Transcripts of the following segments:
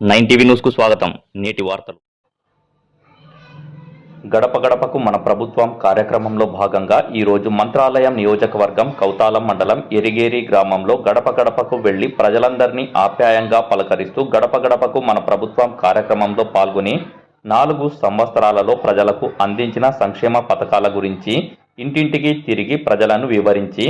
Nine TV న్యూస్కు స్వాగతం. నేటి వార్తలు. గడప గడపకు మన ప్రభుత్వం కార్యక్రమంలో భాగంగా ఈరోజు మంత్రాలయం నియోజకవర్గం కౌతాలం మండలం ఎరిగేరి గ్రామంలో గడప గడపకు వెళ్ళి ప్రజలందరినీ ఆప్యాయంగా పలకరిస్తూ గడప గడపకు మన ప్రభుత్వం కార్యక్రమంలో పాల్గొని నాలుగు సంవత్సరాలలో ప్రజలకు అందించిన సంక్షేమ పథకాల గురించి ఇంటింటికి తిరిగి ప్రజలను వివరించి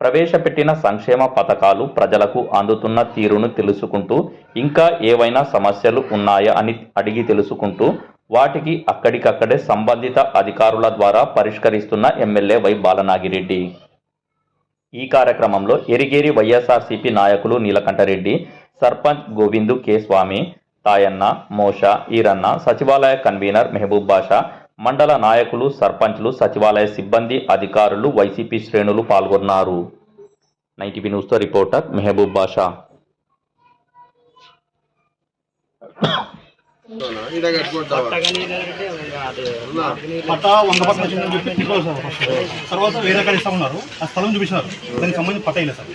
ప్రవేశపెట్టిన సంక్షేమ పథకాలు ప్రజలకు అందుతున్న తీరును తెలుసుకుంటూ ఇంకా ఏవైనా సమస్యలు ఉన్నాయా అని అడిగి తెలుసుకుంటూ వాటికి అక్కడికక్కడే సంబంధిత అధికారుల ద్వారా పరిష్కరిస్తున్న ఎమ్మెల్యే వై బాలనాగిరెడ్డి. ఈ కార్యక్రమంలో ఎరిగేరి వైఎస్ఆర్సీపీ నాయకులు నీలకంఠరెడ్డి సర్పంచ్ గోవిందు కె స్వామి తాయన్న మోష ఈరన్న సచివాలయ కన్వీనర్ మెహబూబ్ బాషా మండల నాయకులు సర్పంచ్లు సచివాలయ సిబ్బంది అధికారులు వైసీపీ శ్రేణులు పాల్గొన్నారు. నైన్టీవీ న్యూస్తో రిపోర్టర్ మెహబూబ్ బాషా? పట్టా వంద పర్సెంట్ వచ్చిందని చెప్పి తీసుకోవాలి సార్ ఫస్ట్ తర్వాత వేరే కాడ ఇస్తా ఉన్నారు ఆ స్థలం చూపించినారు దానికి సంబంధించి పట్టా సార్.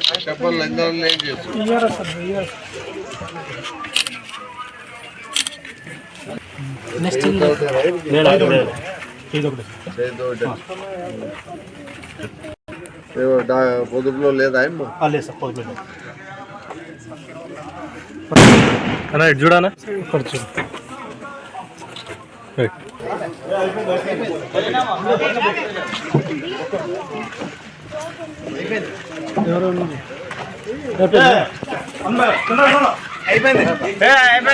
డా- పొదుపులో లేదా లేదు సార్ అన్న ఇటు చూడానా ఖర్చు అమ్మలు ఎట్లా పోతున్నారు ఏమ్మా,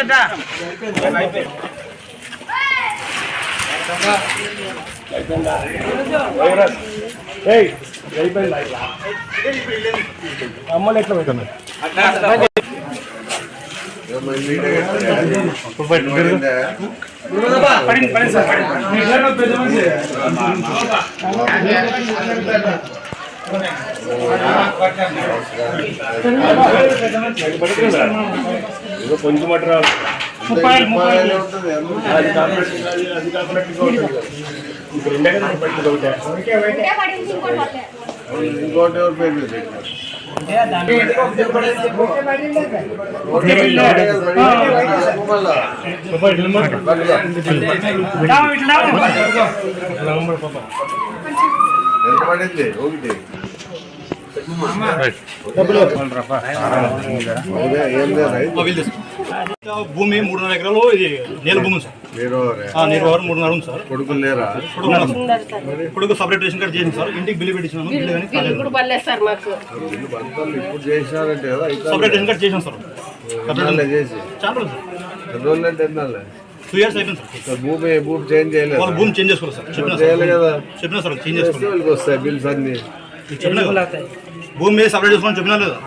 అమ్మలు ఎట్లా పడిందా? పడింది పడింది సార్ పడింది ఏదో కొంచెం మటర్ ముప్పై ఏళ్ళు, ముప్పై ఏళ్ళు. ముప్పై ఉంటుంది, ఎంత? అది కాకుండా అది కాకుండా ఇంకోటి ఇప్పుడు రెండే కదా పట్టింది ఒకటే ఇంకోటి ఎవరి పేరు మీద పెట్టారు? మళ్ళా. ఎంత పడింది ఒకటి అదే, ఏం లేదా? భూమి మూడున్నర ఎకరాలు ఇది నేల భూమి సార్. నీరు వారు మూడున్నర ఉంది సార్. కొడుకులు లేరా. ఇప్పుడు సపరేట్ రేషన్ కార్డు చేసింది సార్. ఇంటికి బిల్లు పెట్టించినాము బిల్లు కానీ సపరేట్ రేషన్ కార్డు చేసాం. సార్. చాలా టూ ఇయర్స్ అయిపోయింది సార్. భూమి భూమి చేంజ్ చేయలేదు. భూమి చేంజ్ చేసుకోవాలి సార్. చెప్పినా సార్. కదా. చెప్పినా సార్ చేంజ్ చేస్తే చేసుకోవాలి వస్తాయి బిల్స్ అన్ని. భూమి మీద సపరేట్ చేసుకోమని చెప్పినా లేదా?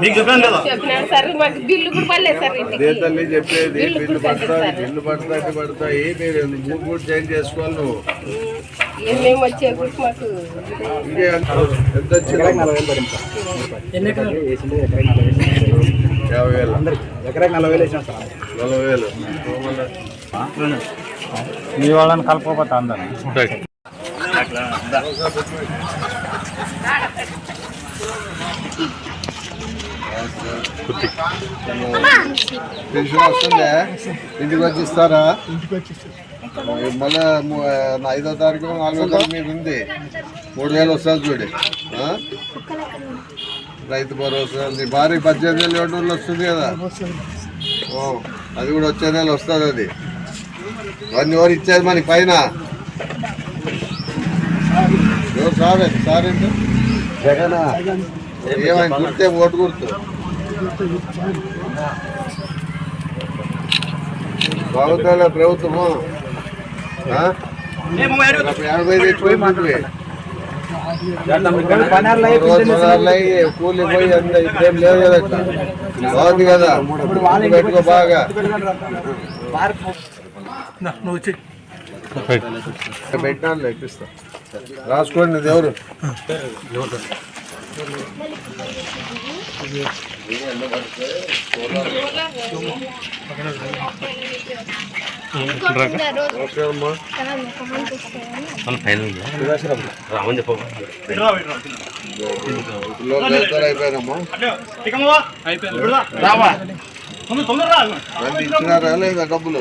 మీకు చెప్పినాను లేదా చెప్పినాడు సార్ మాకు బిల్లు కూడా పడలేదు సార్ ఇంటికి. అదే తల్లి చెప్పేది బిల్లు పడతాయి. బిల్లు పడతాయి పడతాయి. మీరు భూమి కూడా చేంజ్ చేసుకోవాలి నువ్వు? ఏం మేము వచ్చే కూడా మాకు ఇంకే ఎంత వచ్చింది? యాభై వేలు. ఎకరాకి నలభై వేలు వేసినాం సార్. నలభై వేలు. మీ వాళ్ళని కలపకపోతే అందరు పెన్షన్ వస్తుందే ఇంటికి వచ్చి ఇస్తారా మళ్ళీ ఐదో తారీఖు నాలుగో తారీఖు మీద ఉంది. మూడు వేలు వస్తుంది చూడు. రైతు భరోసా ఉంది. భారీ పద్దెనిమిది వేలు ఏడు వేలు వస్తుంది కదా. ఓ అది కూడా వచ్చే నెల వస్తుంది అది. అన్ని ఎవరు ఇచ్చేది మనకి పైన. సార్ సార్ ఏంటి? జగనా. ఏమైనా గుర్తే ఓటు గుర్తు. ప్రభుత్వము. కూలి పోయి అంత ఇప్పుడేం లేదు కదా. బాగుంది కదా? ఇప్పుడు పెట్టుకో బాగా. ఎక్కిస్తా రాసుకోండి ఇది ఎవరు ఓకే అమ్మా రావా. ఇచ్చినారా లేదా డబ్బులు.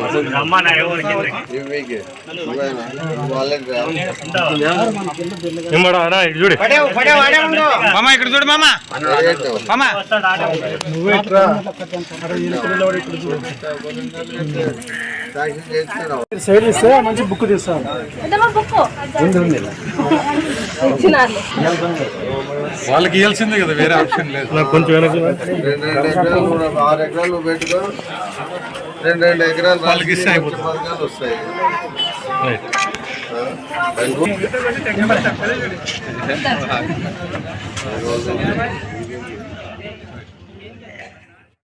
మామ ఇక్కడ చూడు మామ. అడిగేట్టు. మామ. శాంక్షన్ చేస్తున్నావు. ఇచ్చినారు వాళ్ళకి ఇవ్వాల్సిందే కదా వేరే ఆప్షన్ లేదు. ఎకరాలు కూడా ఆరు ఎకరాలు పెట్టుకో రెండు రెండు ఎకరాలు వాళ్ళకి. పథకాలు వస్తాయి ఆ?